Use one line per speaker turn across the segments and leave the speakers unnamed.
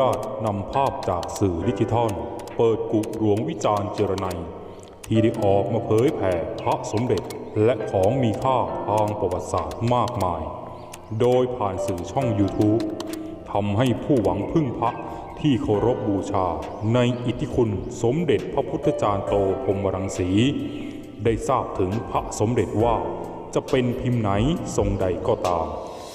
ขออนุญาตนำภาพจากสื่อดิจิทัล เปิดกุหลวงวิจารณ์เจรไนที่ได้ออกมาเผยแผ่พระสมเด็จและของมีค่าทางประวัติศาสตร์มากมาย โดยผ่านสื่อช่อง YouTube ทำให้ผู้หวังพึ่งพระที่เคารพบูชา ในอิทธิคุณสมเด็จพระพุทธจารย์โตพรมรังสี ได้ทราบถึงพระสมเด็จว่าจะเป็นพิมพ์ไหนทรงใดก็ตาม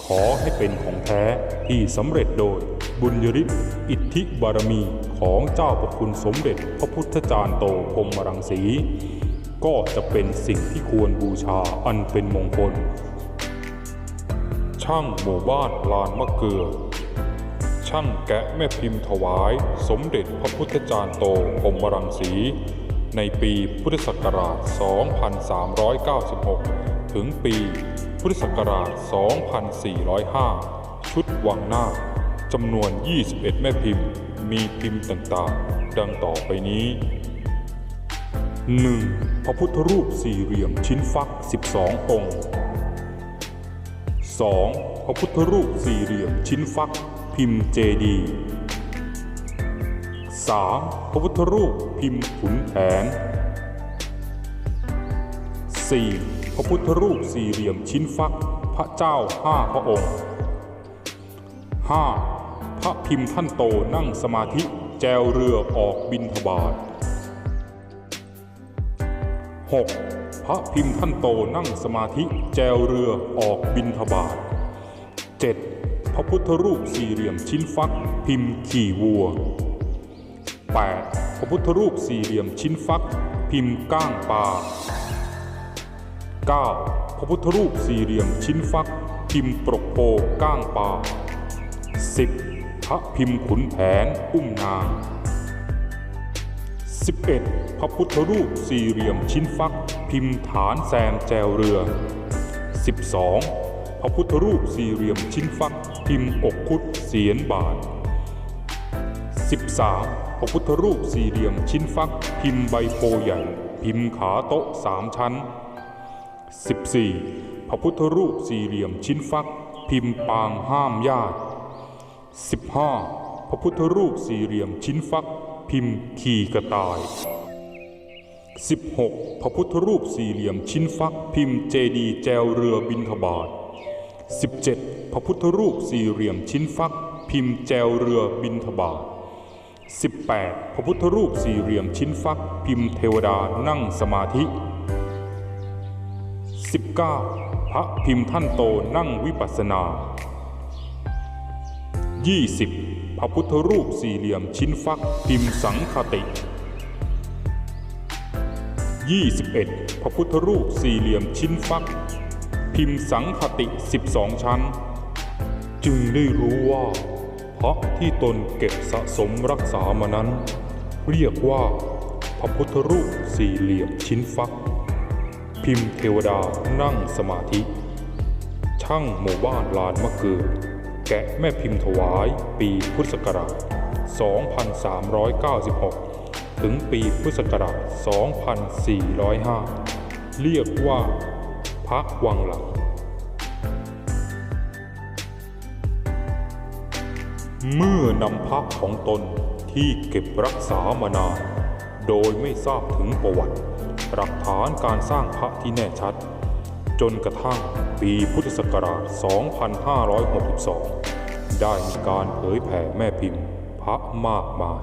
ขอให้เป็นของแท้ที่สำเร็จโดย บุญยฤทธิ์อิทธิบารมีของเจ้าประคุณสมเด็จพระพุทธจารย์โตพรมรังสี ก็จะเป็นสิ่งที่ควรบูชาอันเป็นมงคล ช่างหมู่บ้านลานมะเกลือ ช่างแกะแม่พิมพ์ถวาย สมเด็จพระพุทธจารย์โตพรมรังสี ในปีพุทธศักราช 2396 ถึงปี พุทธศักราช 2405 ชุดวังหน้าจำนวน 21 แม่พิมพ์ มีพิมพ์ต่างๆ ดังต่อไปนี้ 1. พระพุทธรูปสี่เหลี่ยมชิ้นฟัก 12 องค์ 2. พระพุทธรูปสี่เหลี่ยมชิ้นฟัก พิมพ์เจดี 3. พระพุทธรูปพิมพ์ขุนแผน 4. พระพุทธรูปสี่เหลี่ยมชิ้นฟัก พระเจ้าห้าพระองค์ 5. พระพิมพ์ท่านโตนั่งสมาธิแจวเรือออกบินทบาท 6. พระพิมพ์ท่านโตนั่งสมาธิแจวเรือออกบินทบาท 7. พระพุทธรูปสี่เหลี่ยมชิ้นฟัก พิมพ์ขี่วัว 8. พระพุทธรูปสี่เหลี่ยมชิ้นฟัก พิมพ์ก้างปลา 9. พระพุทธรูปสี่เหลี่ยมชิ้นฟัก พิมพ์ปรกโปก้างปลา 10. พระพิมพ์ขุนแผนอุ้มนาง 11. พระพุทธรูปสี่เหลี่ยมชิ้นฟัก พิมพ์ฐานแซมแจวเรือ 12. พระพุทธรูปสี่เหลี่ยมชิ้นฟัก พิมพ์อกคุดเสียนบาท 13. พระพุทธรูปสี่เหลี่ยมชิ้นฟัก พิมพ์ใบโพใหญ่ พิมพ์ขาโต๊ะสามชั้น 14. พระพุทธรูปสี่เหลี่ยมชิ้นฟัก พิมพ์ปางห้ามญาติ 15. พระพุทธรูปสี่เหลี่ยมชิ้นฟัก พิมพ์ขี่กระต่าย 16. พระพุทธรูปสี่เหลี่ยมชิ้นฟัก พิมพ์เจดีแจวเรือบินทบาท 17. พระพุทธรูปสี่เหลี่ยมชิ้นฟัก พิมพ์แจวเรือบินทบาท 18. พระพุทธรูปสี่เหลี่ยมชิ้นฟัก พิมพ์เทวดานั่งสมาธิ 19. พระพิมพ์ท่านโตนั่งวิปัสสนา 20. พระพุทธรูปสี่เหลี่ยมชิ้นฟักพิมพ์สังคติ 21. พระพุทธรูปสี่เหลี่ยมชิ้นฟัก พิมพ์สังคติ 12 ชั้น จึงได้รู้ว่าพระที่ตนเก็บสะสมรักษามานั้น เรียกว่า พระพุทธรูปสี่เหลี่ยมชิ้นฟัก พิมพ์เทวดานั่งสมาธิ ช่างหมู่บ้านลานมะเกือ แกะแม่พิมพ์ถวายปีพุทธศักราช 2396 ถึงปีพุทธศักราช 2405 เรียกว่า พระวังหลัง เมื่อนำพระของตนที่เก็บรักษามานาน โดยไม่ทราบถึงประวัติ หลักฐานการสร้างพระที่แน่ชัด จนกระทั่งปีพุทธศักราช 2562 ได้มีการเผยแผ่แม่พิมพ์ พระมากมาย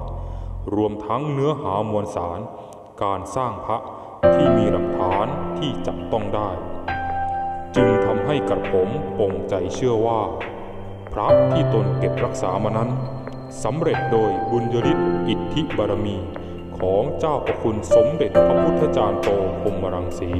รวมทั้งเนื้อหามวลสาร การสร้างพระที่มีหลักฐานที่จับต้องได้ จึงทำให้กระผมปงใจเชื่อว่า พระที่ตนเก็บรักษามานั้นสำเร็จโดยบุญยฤทธิ์อิทธิบารมี ของเจ้าประคุณสมเด็จพระพุทธจารย์โตพรมรังสี